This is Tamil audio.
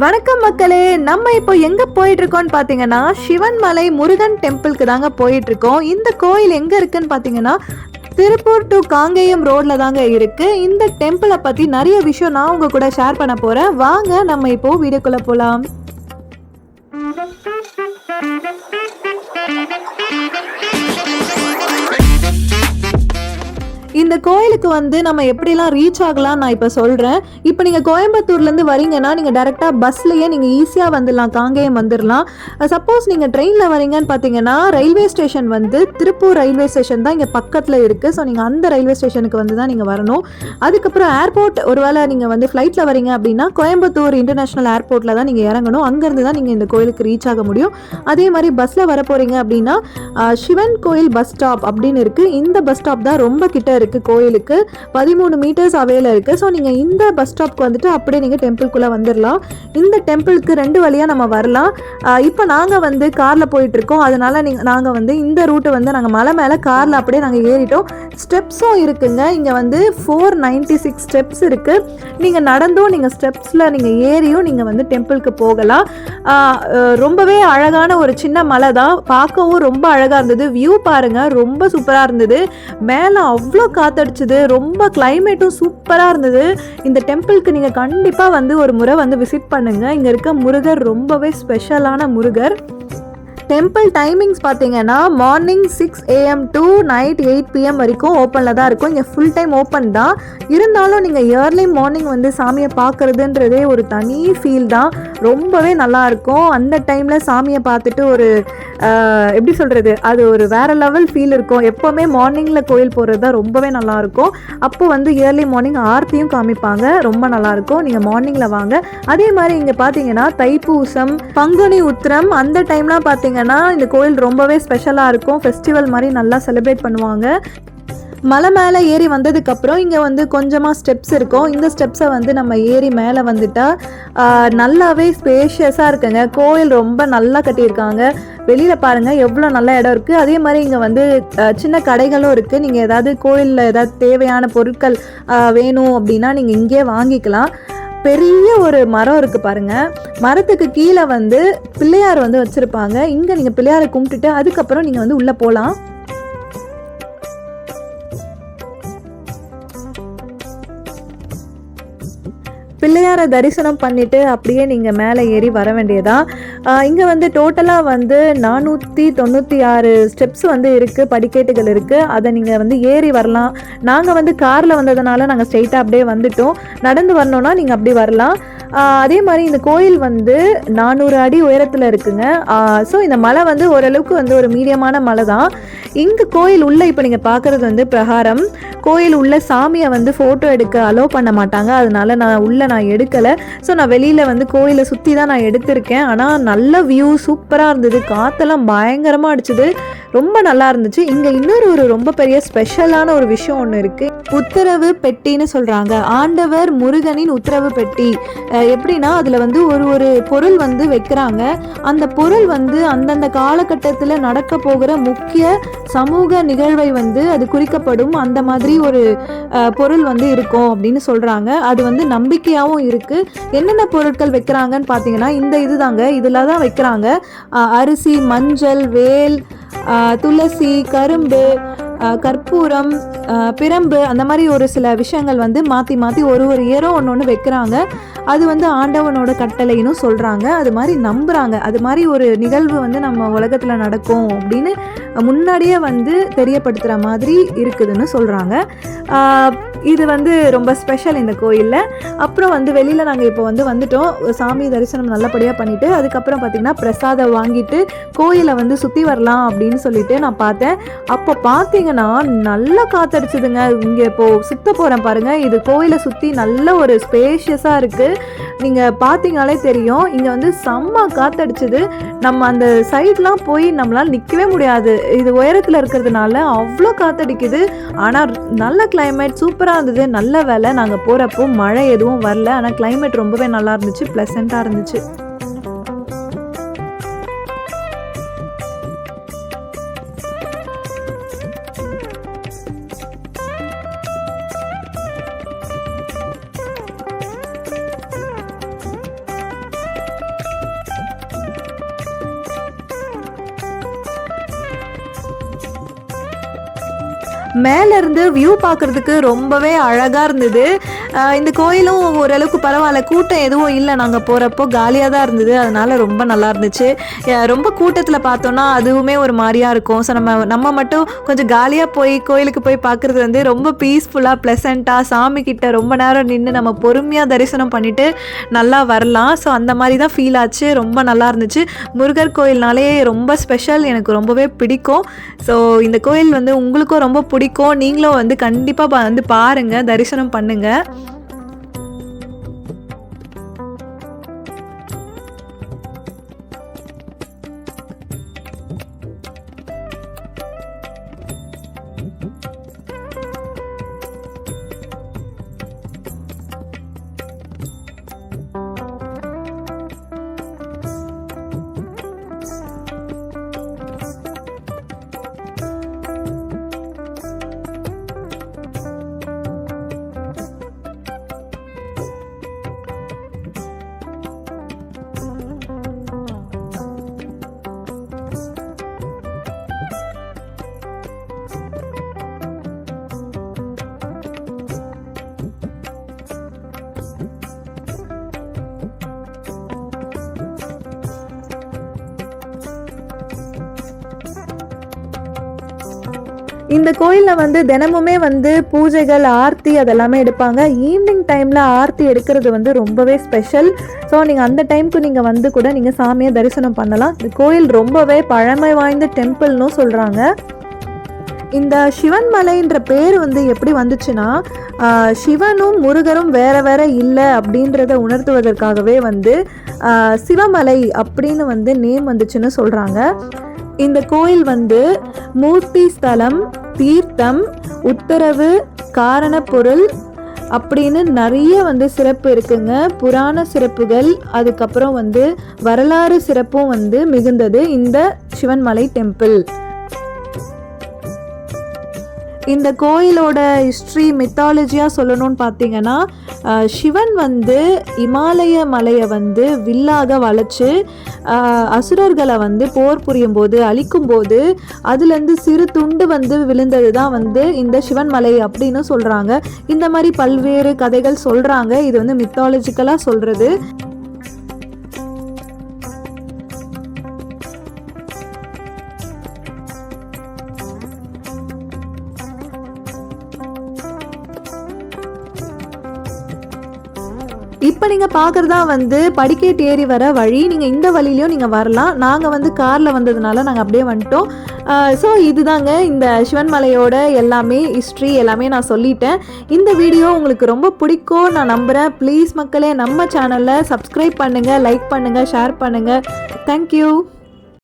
வணக்கம் மக்களே நம்ம இப்போ எங்க போயிட்டு இருக்கோம்னு பாத்தீங்கன்னா சிவன்மலை முருகன் டெம்பிளுக்கு தாங்க போயிட்டு இருக்கோம் இந்த கோயில் எங்க இருக்குன்னு பாத்தீங்கன்னா திருப்பூர் டு காங்கேயம் ரோட்ல தாங்க இருக்கு. இந்த டெம்பிளை பத்தி நிறைய விஷயம் நான் உங்க கூட ஷேர் பண்ண போறேன். வாங்க நம்ம இப்போ வீடியோக்குள்ள போலாம். இந்த கோயிலுக்கு வந்து நம்ம எப்படிலாம் ரீச் ஆகலாம் நான் இப்போ சொல்கிறேன் இப்போ நீங்கள் கோயம்புத்தூர்லேருந்து வரீங்கன்னா நீங்கள் டேரெக்டாக பஸ்லேயே நீங்கள் ஈஸியாக வந்துடலாம் காங்கேயம் வந்துடலாம். சப்போஸ் நீங்கள் ட்ரெயினில் வரீங்கன்னு பார்த்தீங்கன்னா ரயில்வே ஸ்டேஷன் வந்து திருப்பூர் ரயில்வே ஸ்டேஷன் தான் இங்கே பக்கத்தில் இருக்குது ஸோ நீங்கள் அந்த ரயில்வே ஸ்டேஷனுக்கு வந்து தான் நீங்கள் வரணும். அதுக்கப்புறம் ஏர்போர்ட் ஒருவேளை நீங்கள் வந்து ஃப்ளைட்டில் வரீங்க அப்படின்னா கோயம்புத்தூர் இன்டர்நேஷ்னல் ஏர்போர்ட்டில் தான் நீங்கள் இறங்கணும். அங்கேருந்து தான் நீங்கள் இந்த கோயிலுக்கு ரீச் ஆக முடியும். அதே மாதிரி பஸ்ஸில் வர போகிறீங்க அப்படின்னா சிவன் கோயில் பஸ் ஸ்டாப் அப்படின்னு இருக்குது இந்த பஸ் ஸ்டாப் தான் ரொம்ப கிட்ட இருக்குது கோயிலுக்கு. பதிமூணு மீட்டர்ஸ் அவையில் இருக்குது ஸோ நீங்கள் இந்த பஸ் ஸ்டாப்க்கு வந்துட்டு அப்படியே நீங்கள் டெம்பிள்குள்ளே வந்துடலாம் இந்த டெம்பிளுக்கு ரெண்டு வழியாக நம்ம வரலாம். இப்போ நாங்கள் வந்து காரில் போயிட்டுருக்கோம். அதனால் நீங்கள் நாங்கள் வந்து இந்த ரூட்டை வந்து நாங்கள் மலை மேலே காரில் அப்படியே நாங்கள் ஏறிட்டோம். ஸ்டெப்ஸும் இருக்குங்க. இங்கே வந்து ஃபோர் நைன்டி சிக்ஸ் ஸ்டெப்ஸ் இருக்குது நீங்கள் நடந்தும் நீங்கள் ஸ்டெப்ஸில் நீங்கள் ஏறியும் நீங்கள் வந்து டெம்பிளுக்கு போகலாம். ரொம்பவே அழகான ஒரு சின்ன மலை தான் பார்க்கவும் ரொம்ப அழகாக இருந்தது. வியூ பாருங்கள் ரொம்ப சூப்பராக இருந்தது. மேலே அவ்வளோ காத்தடிச்சது. ரொம்ப கிளைமேட்டும் சூப்பராக இருந்தது. இந்த டெம்பிளுக்கு நீங்கள் கண்டிப்பாக வந்து ஒரு முறை வந்து விசிட் பண்ணுங்கள் இங்கே இருக்க முருகர் ரொம்பவே ஸ்பெஷலான முருகர். டெம்பிள் டைமிங்ஸ் பார்த்தீங்கன்னா morning six AM to night eight PM வரைக்கும் ஓப்பனில் தான் இருக்கும். இங்கே ஃபுல் டைம் ஓப்பன் தான். இருந்தாலும் நீங்கள் இயர்லி மார்னிங் வந்து சாமியை பார்க்குறதுன்றதே ஒரு தனி ஃபீல் தான். ரொம்பவே நல்லா இருக்கும். அந்த டைமில் சாமியை பார்த்துட்டு ஒரு எப்படி சொல்கிறது அது ஒரு வேறு லெவல் ஃபீல் இருக்கும். எப்போவுமே மார்னிங்கில் கோயில் போகிறது தான் ரொம்பவே நல்லாயிருக்கும் அப்போ வந்து இயர்லி மார்னிங் ஆர்த்தியும் காமிப்பாங்க. ரொம்ப நல்லாயிருக்கும் நீங்கள் மார்னிங்கில் வாங்க. அதே மாதிரி இங்கே பார்த்தீங்கன்னா தைப்பூசம் பங்குனி உத்திரம் அந்த டைம்லாம் பார்த்தீங்கன்னா இந்த கோயில் ரொம்பவே ஸ்பெஷலாக இருக்கும். ஃபெஸ்டிவல் மாதிரி நல்லா செலிப்ரேட் பண்ணுவாங்க. மலை மேலே ஏறி வந்ததுக்கப்புறம் இங்கே வந்து கொஞ்சமாக ஸ்டெப்ஸ் இருக்கும். இந்த ஸ்டெப்ஸை வந்து நம்ம ஏறி மேலே வந்துட்டால் நல்லாவே ஸ்பேஷியஸாக இருக்குங்க. கோயில் ரொம்ப நல்லா கட்டியிருக்காங்க. வெளியில் பாருங்கள் எவ்வளோ நல்ல இடம் இருக்குது அதே மாதிரி இங்கே வந்து சின்ன கடைகளும் இருக்குது நீங்கள் ஏதாவது கோயிலில் ஏதாவது தேவையான பொருட்கள் வேணும் அப்படின்னா நீங்கள் இங்கேயே வாங்கிக்கலாம். பெரிய ஒரு மரம் இருக்குது பாருங்க. மரத்துக்கு கீழே வந்து பிள்ளையார் வந்து வச்சுருப்பாங்க. இங்கே நீங்கள் பிள்ளையாரை கும்பிட்டுட்டு அதுக்கப்புறம் நீங்கள் வந்து உள்ளே போகலாம் பிள்ளையாரை தரிசனம் பண்ணிவிட்டு அப்படியே நீங்கள் மேலே ஏறி வர வேண்டியதான் இங்கே வந்து டோட்டலாக வந்து நானூற்றி தொண்ணூற்றி ஆறு ஸ்டெப்ஸ் வந்து இருக்குது படிக்கட்டுகள் இருக்குது அதை நீங்கள் வந்து ஏறி வரலாம். நாங்கள் வந்து காரில் வந்ததுனால நாங்கள் ஸ்ட்ரெயிட்டாக அப்படியே வந்துட்டோம். நடந்து வரணும்னா நீங்கள் அப்படி வரலாம். அதே மாதிரி இந்த கோயில் வந்து நானூறு அடி உயரத்தில் இருக்குங்க. ஸோ இந்த மலை வந்து ஓரளவுக்கு வந்து ஒரு மீடியமான மலை தான் இங்கே கோயில் உள்ளே இப்போ நீங்கள் பார்க்குறது வந்து பிரகாரம். கோயில் உள்ள சாமியை வந்து ஃபோட்டோ எடுக்க அலோவ் பண்ண மாட்டாங்க. அதனால நான் உள்ளே நான் எடுக்கலை. ஸோ நான் வெளியில் வந்து கோயிலை சுற்றி தான் நான் எடுத்திருக்கேன். ஆனால் நல்ல வியூ சூப்பராக இருந்தது. காற்றெல்லாம் பயங்கரமாக அடிச்சுது. ரொம்ப நல்லா இருந்துச்சு. இங்கே இன்னொரு ஒரு ரொம்ப பெரிய ஸ்பெஷலான ஒரு விஷயம் ஒன்று இருக்குது உத்தரவு பெட்டின்னு சொல்கிறாங்க ஆண்டவர் முருகனின் உத்தரவு பெட்டி. எப்படின்னா அதில் வந்து ஒரு ஒரு பொருள் வந்து வைக்கிறாங்க. அந்த பொருள் வந்து அந்தந்த காலகட்டத்தில் நடக்க போகிற முக்கிய சமூக நிகழ்வை வந்து அது குறிக்கப்படும். அந்த மாதிரி ஒரு பொருள் வந்து இருக்கும் அப்படின்னு சொல்கிறாங்க அது வந்து நம்பிக்கையாகவும் இருக்குது என்னென்ன பொருட்கள் வைக்கிறாங்கன்னு பார்த்தீங்கன்னா இந்த இதுதாங்க. இதில் தான் வைக்கிறாங்க அரிசி மஞ்சள் வேல் துளசி கரும்பு கற்பூரம் பிரம்பு அந்த மாதிரி ஒரு சில விஷயங்கள் வந்து மாற்றி மாற்றி ஒரு ஒரு இயரும் ஒன்று ஒன்று வைக்கிறாங்க. அது வந்து ஆண்டவனோட கட்டளைன்னு சொல்கிறாங்க அது மாதிரி நம்புகிறாங்க அது மாதிரி ஒரு நிகழ்வு வந்து நம்ம உலகத்தில் நடக்கும் அப்படின்னு முன்னாடியே வந்து தெரியப்படுத்துகிற மாதிரி இருக்குதுன்னு சொல்கிறாங்க இது வந்து ரொம்ப ஸ்பெஷல் இந்த கோயிலில். அப்புறம் வந்து வெளியில் நாங்கள் இப்போ வந்து வந்துட்டோம். சாமி தரிசனம் நல்லபடியாக பண்ணிவிட்டு அதுக்கப்புறம் பார்த்திங்கன்னா பிரசாதம் வாங்கிட்டு கோயிலை வந்து சுற்றி வரலாம் அப்படின்னு சொல்லிட்டு நான் பார்த்தேன். அப்போ பார்த்தீங்கன்னா நல்லா காத்தடிச்சுதுங்க. இங்கே இப்போது சுத்த போகிறேன் பாருங்கள் இது கோயிலை சுற்றி நல்ல ஒரு ஸ்பேஷியஸாக இருக்குது நீங்கள் பார்த்தீங்கனாலே தெரியும். இங்கே வந்து செம்ம காத்தடிச்சுது. நம்ம அந்த சைட்லாம் போய் நம்மளால் நிற்கவே முடியாது. இது உயரத்தில் இருக்கிறதுனால அவ்வளோ காத்தடிக்குது. ஆனால் நல்ல கிளைமேட் சூப்பராக இருந்தது. நல்ல வேலை நாங்கள் போகிறப்போ மழை எதுவும் வரல. ஆனால் கிளைமேட் ரொம்பவே நல்லா இருந்துச்சு. ப்ளசண்ட்டாக இருந்துச்சு. மேலேருந்து வியூ பார்க்குறதுக்கு ரொம்பவே அழகாக இருந்தது. இந்த கோயிலும் ஓரளவுக்கு பரவாயில்ல. கூட்டம் எதுவும் இல்லை. நாங்கள் போகிறப்போ காலியாக தான் இருந்தது. அதனால் ரொம்ப நல்லா இருந்துச்சு. ரொம்ப கூட்டத்தில் பார்த்தோன்னா அதுவுமே ஒரு மாதிரியாக இருக்கும். ஸோ நம்ம நம்ம மட்டும் கொஞ்சம் காலியாக போய் கோயிலுக்கு போய் பார்க்குறது வந்து ரொம்ப பீஸ்ஃபுல்லாக ப்ளசண்ட்டாக சாமி கிட்ட ரொம்ப நேரம் நின்று நம்ம பொறுமையாக தரிசனம் பண்ணிவிட்டு நல்லா வரலாம். ஸோ அந்த மாதிரி தான் ஃபீல் ஆச்சு. ரொம்ப நல்லா இருந்துச்சு. முருகர் கோயில்னாலே ரொம்ப ஸ்பெஷல் எனக்கு ரொம்பவே பிடிக்கும். ஸோ இந்த கோயில் வந்து உங்களுக்கும் ரொம்ப பிடிக்கும். நீங்களும் வந்து கண்டிப்பாக வந்து பாருங்கள் தரிசனம் பண்ணுங்கள் இந்த கோயிலில் வந்து தினமுமே வந்து பூஜைகள் ஆர்த்தி அதெல்லாமே எடுப்பாங்க. ஈவினிங் டைமில் ஆர்த்தி எடுக்கிறது வந்து ரொம்பவே ஸ்பெஷல் ஸோ நீங்கள் அந்த டைமுக்கு நீங்கள் வந்து கூட நீங்கள் சாமியை தரிசனம் பண்ணலாம். இந்த கோயில் ரொம்பவே பழமை வாய்ந்த டெம்பிள்னு சொல்கிறாங்க இந்த சிவன் மலைன்ற பேர் வந்து எப்படி வந்துச்சுன்னா சிவனும் முருகரும் வேற வேற இல்லை அப்படின்றத உணர்த்துவதற்காகவே வந்து சிவமலை அப்படின்னு வந்து நேம் வந்துச்சுன்னு சொல்கிறாங்க இந்த கோயில் வந்து மூர்த்தி ஸ்தலம் தீர்த்தம் உத்தரவு காரணப்பொருள் அப்படின்னு நிறைய வந்து சிறப்பு இருக்குங்க. புராண சிறப்புகள் அதுக்கப்புறம் வந்து வரலாறு சிறப்பும் வந்து மிகுந்தது இந்த சிவன்மலை டெம்பிள். இந்த கோயிலோட ஹிஸ்ட்ரி மித்தாலஜியாக சொல்லணும்னு பார்த்தீங்கன்னா சிவன் வந்து இமாலய மலையை வந்து வில்லாக வளைச்சு அசுரர்களை வந்து போர் புரியும் போது அழிக்கும் போது அதுலேருந்து சிறு துண்டு வந்து விழுந்தது தான் வந்து இந்த சிவன் மலை அப்படின்னு சொல்கிறாங்க இந்த மாதிரி பல்வேறு கதைகள் சொல்கிறாங்க இது வந்து மித்தாலஜிக்கலாக சொல்கிறது இப்போ நீங்கள் பார்க்குறதா வந்து படிக்கேட் ஏறி வர வழி நீங்கள் இந்த வழியிலையும் நீங்கள் வரலாம். நாங்கள் வந்து காரில் வந்ததுனால நாங்கள் அப்படியே வந்துட்டோம். ஸோ இதுதாங்க இந்த சிவன் மலையோட எல்லாமே ஹிஸ்ட்ரி எல்லாமே நான் சொல்லிட்டேன். இந்த வீடியோ உங்களுக்கு ரொம்ப பிடிக்கும் நான் நம்புகிறேன் ப்ளீஸ் மக்களே நம்ம சேனலை சப்ஸ்கிரைப் பண்ணுங்கள் லைக் பண்ணுங்கள் ஷேர் பண்ணுங்கள் தேங்க்யூ